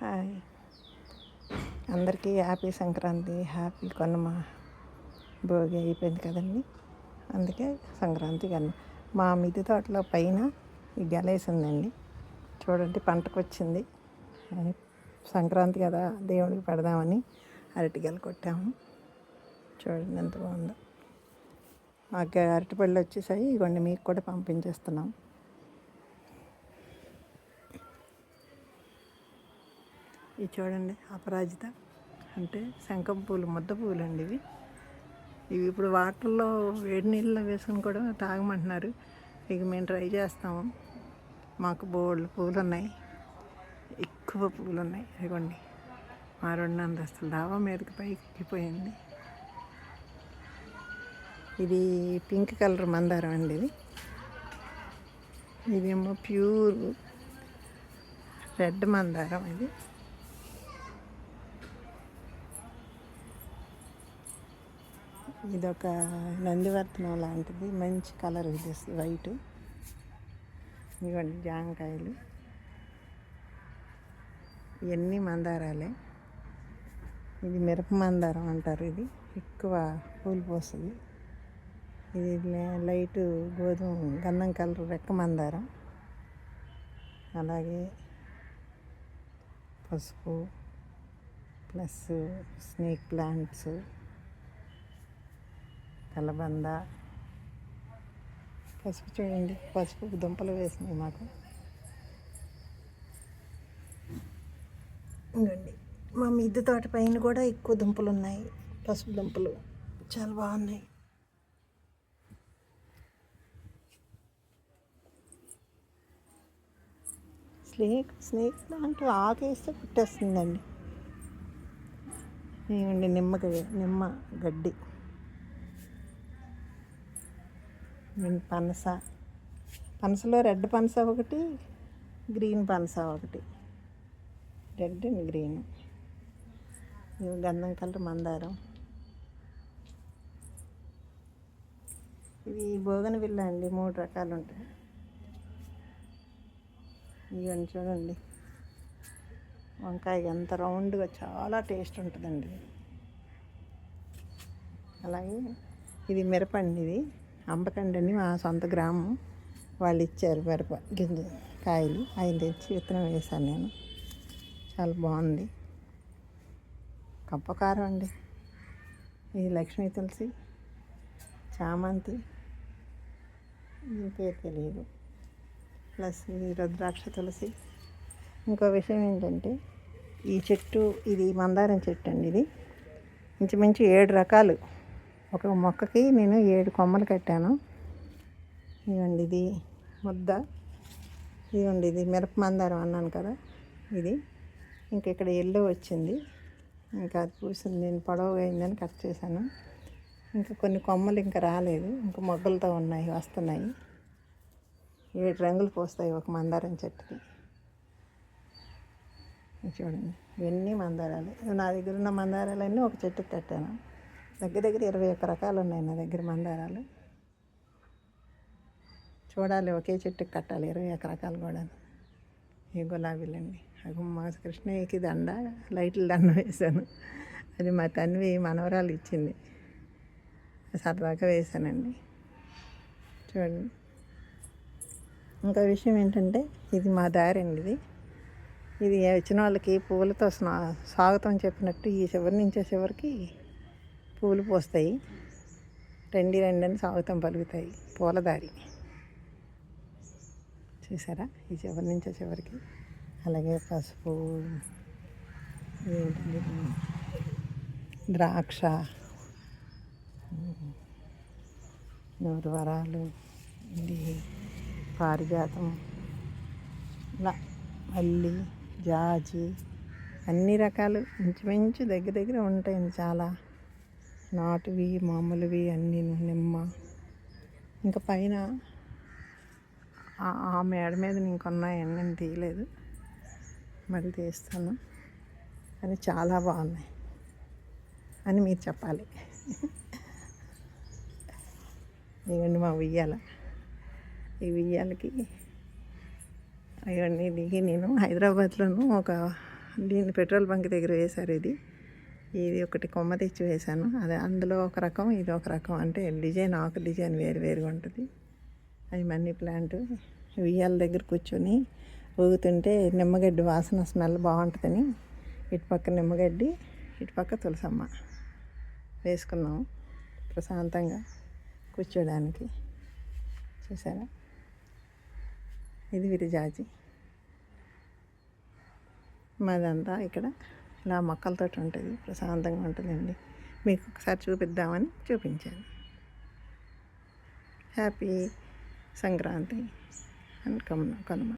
Hi. అందరికీ happy Sankranti happy Kanuma Bhogi అయిపోయింది కదండి. అందుకే సంక్రాంతి కన్నా మా మిద్దె తోటలో పైన ఈ ఉందండి. చూడండి పంటకు వచ్చింది సంక్రాంతి కదా దేవుడికి పెడదామని అరటిగెలు కొట్టాము. చూడండి ఎంత బాగుందో. మాకు అరటిపళ్ళు వచ్చేసాయి. ఇవ్వండి మీకు కూడా పంపించేస్తున్నాం. ఇవి చూడండి అపరాజిత. అంటే శంఖం పూలు ముద్ద పూలు అండి ఇవి. ఇవి ఇప్పుడు వాటర్లో వేడి నీళ్ళలో వేసుకుని కూడా తాగమంటున్నారు. ఇక మేము ట్రై చేస్తాము. మాకు బోల్డ్ పూలు ఉన్నాయి ఎక్కువ పూలు ఉన్నాయి ఇదిగోండి మా రెండు అంతస్తులు దావా మీదకి పైకి ఎక్కిపోయింది. ఇది పింక్ కలర్ మందారం అండి ఇది. ఇదేమో ప్యూర్ రెడ్ మందారం ఇది. ఇదొక నందివర్తనం లాంటిది. మంచి కలర్ ఇది వైట్. ఇవ్వండి జాంకాయలు. ఇవన్నీ మందారాలే. ఇది మిరప మందారం అంటారు ఇది. ఎక్కువ పూలు పోస్తుంది. ఇది లైట్ గోధుమ గంధం కలర్ రెక్క మందారం. అలాగే పసుపు ప్లస్ స్నేక్ ప్లాంట్స్. కలబంద పసుపు చూడండి పసుపు దుంపలు వేసినాయి మాకు. ఇంకండి మా మిద్దె తోట పైన కూడా ఎక్కువ దుంపలు ఉన్నాయి. పసుపు దుంపలు చాలా బాగున్నాయి స్నేక్ స్నేక్ దాంట్లో ఆకేస్తే పుట్టేస్తుందండి. ఏమండి నిమ్మకాయ నిమ్మ గడ్డి నేను పనస. పనసలో రెడ్ పనస ఒకటి గ్రీన్ పనస ఒకటి. Red and green. ఇవి గంధం కలర్ మందారం. ఇవి భోగన బిల్ల అండి మూడు రకాలు ఉంటాయి. ఇవన్నీ చూడండి. వంకాయ ఎంత రౌండ్గా చాలా టేస్ట్ ఉంటుందండి. అలాగే ఇది మిరపండి ఇది. అంబకండి అని మా సొంత గ్రామం. వాళ్ళు ఇచ్చారు మిరప గింజ కాయలు. ఆయన తెచ్చి విత్తనం వేశాను నేను. చాలా బాగుంది. కప్పకారం అండి. ఇది లక్ష్మీ తులసి చామంతి. పేరు తెలియదు. ప్లస్ ఈ రుద్రాక్ష తులసి. ఇంకో విషయం ఏంటంటే ఈ చెట్టు ఇది మందారం చెట్టు అండి ఇది. ఇంచుమించు ఏడు రకాలు. ఒక మొక్కకి నేను ఏడు కొమ్మలు కట్టాను. ఇవ్వండి ఇది ముద్ద. ఇదిగోండి ఇది మిరప మందారం అన్నాను కదా ఇది. ఇంకా ఇక్కడ ఎల్లో వచ్చింది. ఇంకా అది పూసింది నేను పొడవుగా అయిందని కట్ చేశాను. ఇంకా కొన్ని కొమ్మలు ఇంకా రాలేదు ఇంకా మొగ్గలతో ఉన్నాయి వస్తున్నాయి. ఏడు రంగులు పోస్తాయి ఒక మందారం చెట్టుకి. చూడండి ఇవన్నీ మందారాలు. నా దగ్గర ఉన్న మందారాలన్నీ ఒక చెట్టుకి కట్టాను. దగ్గర దగ్గర ఇరవై ఒక్క రకాలు ఉన్నాయి నా దగ్గర మందారాలు. చూడాలి ఒకే చెట్టుకి కట్టాలి ఇరవై ఒక్క రకాలు కూడా. ఈ గులాబీలండి అవి మా కృష్ణయ్యకి దండ లైట్లు దండ వేశాను. అది మా తన్వి మనవరాలు ఇచ్చింది. సరదాగా వేశానండి. చూడండి. ఇంకా విషయం ఏంటంటే ఇది మా దారి అండి ఇది. ఇది వచ్చిన వాళ్ళకి పువ్వులతో స్నా- స్వాగతం చెప్పినట్టు ఈ చివరి నుంచి చివరికి పూలు పోస్తాయి. రెండు రెండని అని స్వాగతం పలుకుతాయి. పూలదారి. చూసారా? ఈ చివరి నుంచి చివరికి. అలాగే పసుపు ద్రాక్ష నూరు వరాలు ఇది పారిజాతం ఇలా మల్లి జాజి అన్ని రకాలు ఇంచుమించు దగ్గర దగ్గర ఉంటాయండి చాలా. నాటువి మామూలువి అన్నీ నిమ్మ. ఇంకా పైన ఆ- మేడ మీద ఇంకొన్నాయండి నేను తీయలేదు. మళ్ళీ తీస్తాను. అని చాలా బాగున్నాయి అని మీరు చెప్పాలి. ఇవ్వండి మా ఉయ్యాల. ఈ ఉయ్యాలకి ఇవన్నీ దిగి నేను హైదరాబాద్లోనూ ఒక దీన్ని పెట్రోల్ బంక్ దగ్గర వేశారు ఇది. ఇది ఒకటి కొమ్మ తెచ్చి వేశాను. అది అందులో ఒక రకం ఇది ఒక రకం. అంటే డిజైన్ ఆకు డిజైన్ వేరు వేరుగా ఉంటుంది. అది మనీ ప్లాంట్. ఉయ్యాల దగ్గర కూర్చొని ఊగుతుంటే నిమ్మగడ్డి వాసన స్మెల్ బాగుంటుందని ఇటుపక్క నిమ్మగడ్డి ఇటుపక్క తులసమ్మ వేసుకున్నాం ప్రశాంతంగా కూర్చోడానికి. చూసారా? ఇది విరిజాజి మాదంతా ఇక్కడ ఇలా మొక్కలతో ఉంటుంది ప్రశాంతంగా ఉంటుందండి. మీకు ఒకసారి చూపిద్దామని చూపించాను. హ్యాపీ సంక్రాంతి అండ్ కమ్ కనుమ.